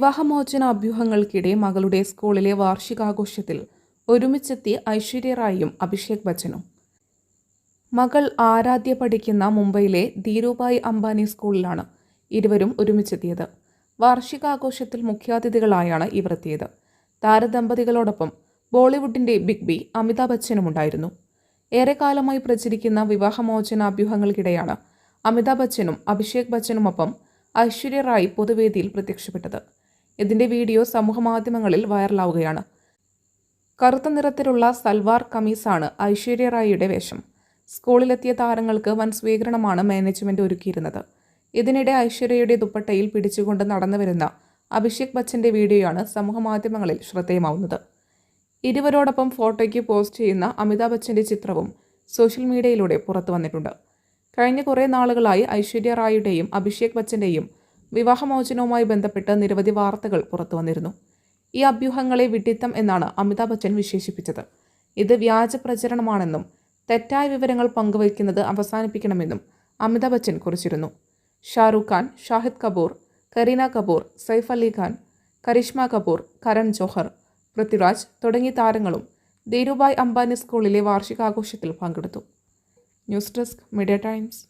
വിവാഹമോചന അഭ്യൂഹങ്ങൾക്കിടെ മകളുടെ സ്കൂളിലെ വാർഷികാഘോഷത്തിൽ ഒരുമിച്ചെത്തി ഐശ്വര്യ റായിയും അഭിഷേക് ബച്ചനും. മകൾ ആരാധ്യ പഠിക്കുന്ന മുംബൈയിലെ ധീരുഭായ് അംബാനി സ്കൂളിലാണ് ഇരുവരും ഒരുമിച്ചെത്തിയത്. വാർഷികാഘോഷത്തിൽ മുഖ്യാതിഥികളായാണ് ഇവർ എത്തിയത് താരദമ്പതികളോടൊപ്പം ബോളിവുഡിന്റെ ബിഗ് ബി അമിതാഭ് ബച്ചനും ഉണ്ടായിരുന്നു. ഏറെക്കാലമായി പ്രചരിക്കുന്ന വിവാഹമോചന അഭ്യൂഹങ്ങൾക്കിടെയാണ് അമിതാഭ് ബച്ചനും അഭിഷേക് ബച്ചനുമൊപ്പം ഐശ്വര്യ റായ് പൊതുവേദിയിൽ പ്രത്യക്ഷപ്പെട്ടത്. ഇതിന്റെ വീഡിയോ സമൂഹമാധ്യമങ്ങളിൽ വൈറലാവുകയാണ്. കറുത്ത നിറത്തിലുള്ള സൽവാർ കമീസാണ് ഐശ്വര്യ റായിയുടെ വേഷം. സ്കൂളിലെത്തിയ താരങ്ങൾക്ക് വൻ സ്വീകരണമാണ് മാനേജ്മെന്റ് ഒരുക്കിയിരുന്നത്. ഇതിനിടെ ഐശ്വര്യയുടെ ദുപ്പട്ടയിൽ പിടിച്ചുകൊണ്ട് നടന്നു വരുന്ന അഭിഷേക് ബച്ചന്റെ വീഡിയോയാണ് സമൂഹമാധ്യമങ്ങളിൽ ശ്രദ്ധേയമാവുന്നത്. ഇരുവരോടൊപ്പം ഫോട്ടോയ്ക്ക് പോസ്റ്റ് ചെയ്യുന്ന അമിതാഭ് ബച്ചന്റെ ചിത്രവും സോഷ്യൽ മീഡിയയിലൂടെ പുറത്തു വന്നിട്ടുണ്ട് കഴിഞ്ഞ കുറേ നാളുകളായി ഐശ്വര്യ റായിയുടെയും അഭിഷേക് ബച്ചന്റെയും വിവാഹമോചനവുമായി ബന്ധപ്പെട്ട് നിരവധി വാർത്തകൾ പുറത്തു വന്നിരുന്നു. ഈ അഭ്യൂഹങ്ങളെ വിഡിത്തം എന്നാണ് അമിതാഭ് ബച്ചൻ വിശേഷിപ്പിച്ചത്. ഇത് വ്യാജ പ്രചരണമാണെന്നും തെറ്റായ വിവരങ്ങൾ പങ്കുവയ്ക്കുന്നത് അവസാനിപ്പിക്കണമെന്നും അമിതാഭ് ബച്ചൻ കുറിച്ചിരുന്നു. ഷാറൂഖ് ഖാൻ ഷാഹിദ് കപൂർ കരീന കപൂർ സൈഫ് അലി ഖാൻ കരിഷ്മ കപൂർ കരൺ ജോഹർ പൃഥ്വിരാജ് തുടങ്ങിയ താരങ്ങളും ധീരുഭായ് അംബാനി സ്കൂളിലെ വാർഷികാഘോഷത്തിൽ പങ്കെടുത്തു. News desk media times.